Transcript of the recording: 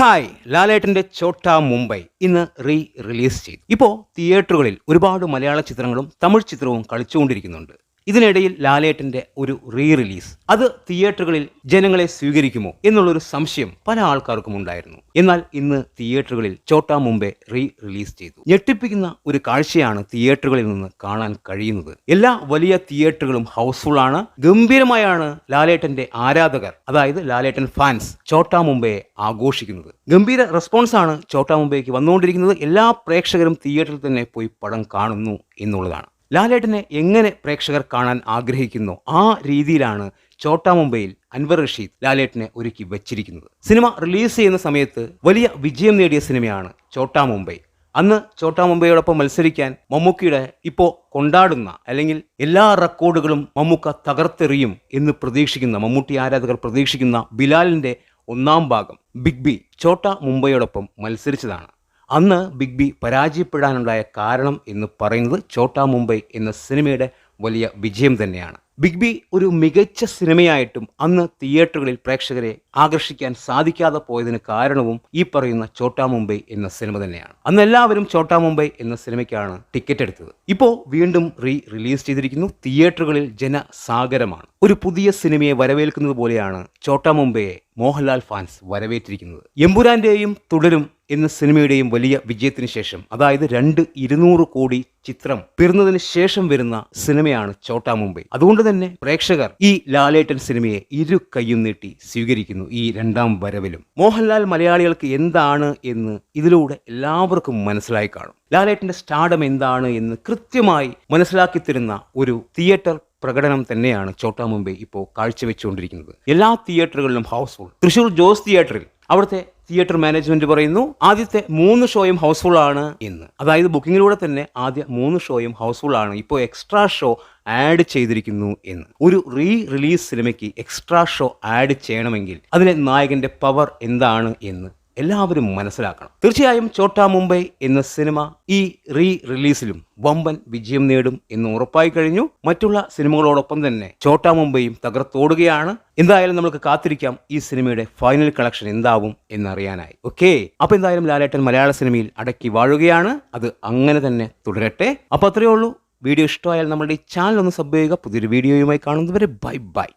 Hi ലാലേട്ടന്റെ ചോട്ട മുംബൈ ഇന്ന് re release ചെയ്തു. ഇപ്പോൾ തിയേറ്ററുകളിൽ ഒരുപാട് മലയാള ചിത്രങ്ങളും തമിഴ് ചിത്രവും കളിച്ചുകൊണ്ടിരിക്കുന്നുണ്ട്. ഇതിനിടയിൽ ലാലേട്ടന്റെ ഒരു റീ റിലീസ് അത് തിയേറ്ററുകളിൽ ജനങ്ങളെ സ്വീകരിക്കുമോ എന്നുള്ളൊരു സംശയം പല ആൾക്കാർക്കും ഉണ്ടായിരുന്നു. എന്നാൽ ഇന്ന് തിയേറ്ററുകളിൽ ചോട്ടാ മുംബൈ റീ റിലീസ് ചെയ്തു. ഞെട്ടിപ്പിക്കുന്ന ഒരു കാഴ്ചയാണ് തിയേറ്ററുകളിൽ നിന്ന് കാണാൻ കഴിയുന്നത്. എല്ലാ വലിയ തിയേറ്ററുകളും ഹൗസ്ഫുൾ ആണ് ഗംഭീരമായാണ് ലാലേട്ടന്റെ ആരാധകർ അതായത് ലാലേട്ടൻ ഫാൻസ് ചോട്ടാ മുംബൈയെ ആഘോഷിക്കുന്നത്. ഗംഭീര റെസ്പോൺസ് ആണ് ചോട്ടാ മുംബൈക്ക് വന്നുകൊണ്ടിരിക്കുന്നത്. എല്ലാ പ്രേക്ഷകരും തിയേറ്ററിൽ തന്നെ പോയി പടം കാണുന്നു എന്നുള്ളതാണ്. ലാലേട്ടനെ എങ്ങനെ പ്രേക്ഷകർ കാണാൻ ആഗ്രഹിക്കുന്നു? ആ രീതിയിലാണ് ചോട്ടാ മുംബൈയിൽ അൻവർ റഷീദ് ലാലേട്ടനെ ഒരുക്കി വെച്ചിരിക്കുന്നത്. സിനിമ റിലീസ് ചെയ്യുന്ന സമയത്ത് വലിയ വിജയം നേടിയ സിനിമയാണ് ചോട്ടാ മുംബൈ. അന്ന് ചോട്ടാ മുംബൈയോടൊപ്പം മത്സരിക്കാൻ മമ്മൂക്കിയുടെ ഇപ്പോൾ കൊണ്ടാടുന്ന അല്ലെങ്കിൽ എല്ലാ റെക്കോർഡുകളും മമ്മൂക്ക തകർത്തെറിയും എന്ന് പ്രതീക്ഷിക്കുന്ന മമ്മൂട്ടി ആരാധകർ പ്രതീക്ഷിക്കുന്ന ബിലാലിന്റെ ഒന്നാം ഭാഗം ബിഗ് ബി ചോട്ടാ മുംബൈയോടൊപ്പം മത്സരിച്ചതാണ്. അന്ന് ബിഗ് ബി പരാജയപ്പെടാനുണ്ടായ കാരണം എന്ന് പറയുന്നത് ചോട്ടാ മുംബൈ എന്ന സിനിമയുടെ വലിയ വിജയം തന്നെയാണ്. ബിഗ് ബി ഒരു മികച്ച സിനിമയായിട്ടും അന്ന് തിയേറ്ററുകളിൽ പ്രേക്ഷകരെ ആകർഷിക്കാൻ സാധിക്കാതെ പോയതിന് കാരണവും ഈ പറയുന്ന ചോട്ടാ മുംബൈ എന്ന സിനിമ തന്നെയാണ്. അന്ന് എല്ലാവരും ചോട്ടാ മുംബൈ എന്ന സിനിമയ്ക്കാണ് ടിക്കറ്റ് എടുത്തത്. ഇപ്പോൾ വീണ്ടും റീ റിലീസ് ചെയ്തിരിക്കുന്നു. തിയേറ്ററുകളിൽ ജനസാഗരമാണ്. ഒരു പുതിയ സിനിമയെ വരവേൽക്കുന്നത് പോലെയാണ് ചോട്ടാ മുംബൈയെ മോഹൻലാൽ ഫാൻസ് വരവേറ്റിരിക്കുന്നത്. എമ്പുരാന്റെയും തുടരും എന്ന സിനിമയുടെയും വലിയ വിജയത്തിന് ശേഷം അതായത് രണ്ട് ഇരുന്നൂറ് കോടി ചിത്രം പിറന്നതിന് ശേഷം വരുന്ന സിനിമയാണ് ചോട്ടാ മുംബൈ അതുകൊണ്ട് തന്നെ പ്രേക്ഷകർ ഈ ലാലേട്ടൻ സിനിമയെ ഇരു കൈയും നീട്ടി സ്വീകരിക്കുന്നു ഈ രണ്ടാം വരവിലും. മോഹൻലാൽ മലയാളികൾക്ക് എന്താണ് എന്ന് ഇതിലൂടെ എല്ലാവർക്കും മനസ്സിലായി കാണും. ലാലേട്ടന്റെ സ്റ്റാഡം എന്താണ് എന്ന് കൃത്യമായി മനസ്സിലാക്കി തരുന്ന ഒരു തിയേറ്റർ പ്രകടനം തന്നെയാണ് ചോട്ടാ മുംബൈ ഇപ്പോൾ കാഴ്ചവെച്ചുകൊണ്ടിരിക്കുന്നത്. എല്ലാ തിയേറ്ററുകളിലും ഹൗസ്ഫുൾ. തൃശൂർ ജോസ് തിയേറ്ററിൽ. അവിടുത്തെ തിയേറ്റർ മാനേജ്മെന്റ് പറയുന്നു ആദ്യത്തെ മൂന്ന് ഷോയും ഹൗസ്ഫുൾ ആണ് എന്ന്. അതായത് ബുക്കിങ്ങിലൂടെ തന്നെ ആദ്യ മൂന്ന് ഷോയും ഹൗസ്ഫുൾ ആണ്. ഇപ്പോൾ എക്സ്ട്രാ ഷോ ആഡ് ചെയ്തിരിക്കുന്നു എന്ന്. ഒരു റീ റിലീസ് സിനിമയ്ക്ക് എക്സ്ട്രാ ഷോ ആഡ് ചെയ്യണമെങ്കിൽ അതിലെ നായകന്റെ പവർ എന്താണ് എന്ന് എല്ലാവരും മനസ്സിലാക്കണം. തീർച്ചയായും ചോട്ടാ മുംബൈ എന്ന സിനിമ ഈ റീ റിലീസിലും വമ്പൻ വിജയം നേടും എന്ന് ഉറപ്പായി കഴിഞ്ഞു. മറ്റുള്ള സിനിമകളോടൊപ്പം തന്നെ ചോട്ടാ മുംബൈയും തകർത്തോടുകയാണ്. എന്തായാലും നമുക്ക് കാത്തിരിക്കാം ഈ സിനിമയുടെ ഫൈനൽ കളക്ഷൻ എന്താവും എന്നറിയാനായി. ഓക്കെ? അപ്പൊ എന്തായാലും ലാലേട്ടൻ മലയാള സിനിമയിൽ അടക്കി വാഴുകയാണ്. അത് അങ്ങനെ തന്നെ തുടരട്ടെ. അപ്പൊ അത്രയേ ഉള്ളൂ. വീഡിയോ ഇഷ്ടമായാൽ നമ്മുടെ ഈ ചാനൽ ഒന്ന് സബ് ചെയ്യുക. പുതിയൊരു വീഡിയോയുമായി കാണുന്നവരെ ബൈ ബൈ.